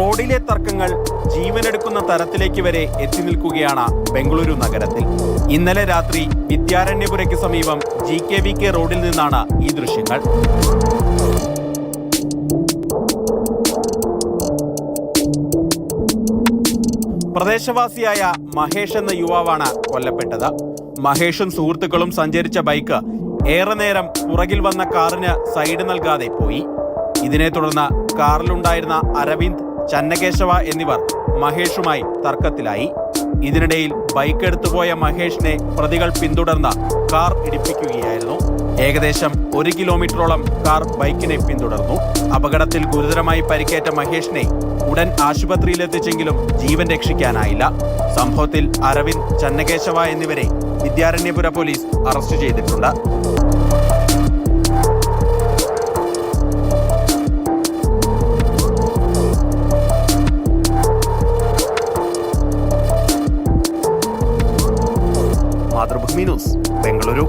റോഡിലെ തർക്കങ്ങൾ ജീവനെടുക്കുന്ന തരത്തിലേക്ക് വരെ എത്തി നിൽക്കുകയാണ് ബംഗളൂരു നഗരത്തിൽ. ഇന്നലെ രാത്രി വിദ്യാരണ്യപുരയ്ക്ക് സമീപം ജി കെ വി കെ റോഡിൽ നിന്നാണ് ഈ ദൃശ്യങ്ങൾ. പ്രദേശവാസിയായ മഹേഷ് എന്ന യുവാവാണ് കൊല്ലപ്പെട്ടത്. മഹേഷും സുഹൃത്തുക്കളും സഞ്ചരിച്ച ബൈക്ക് ഏറെ നേരം പുറകിൽ വന്ന കാറിന് സൈഡ് നൽകാതെ പോയി. ഇതിനെ തുടർന്ന് കാറിലുണ്ടായിരുന്ന അരവിന്ദ് ചന്നകേശവ എന്നിവർ മഹേഷുമായി തർക്കത്തിലായി. ഇതിനിടയിൽ ബൈക്ക് എടുത്തുപോയ മഹേഷിനെ പ്രതികൾ പിന്തുടർന്ന കാർ ഇടിപ്പിക്കുകയായിരുന്നു. ഏകദേശം ഒരു കിലോമീറ്ററോളം കാർ ബൈക്കിനെ പിന്തുടർന്നു. അപകടത്തിൽ ഗുരുതരമായി പരിക്കേറ്റ മഹേഷിനെ ഉടൻ ആശുപത്രിയിലെത്തിച്ചെങ്കിലും ജീവൻ രക്ഷിക്കാനായില്ല. സംഭവത്തിൽ അരവിന്ദ് ചന്നകേശവ എന്നിവരെ വിദ്യാരണ്യപുര പോലീസ് അറസ്റ്റ് ചെയ്തിട്ടുണ്ട്. മാതൃഭൂമി ന്യൂസ് ബംഗളൂരു.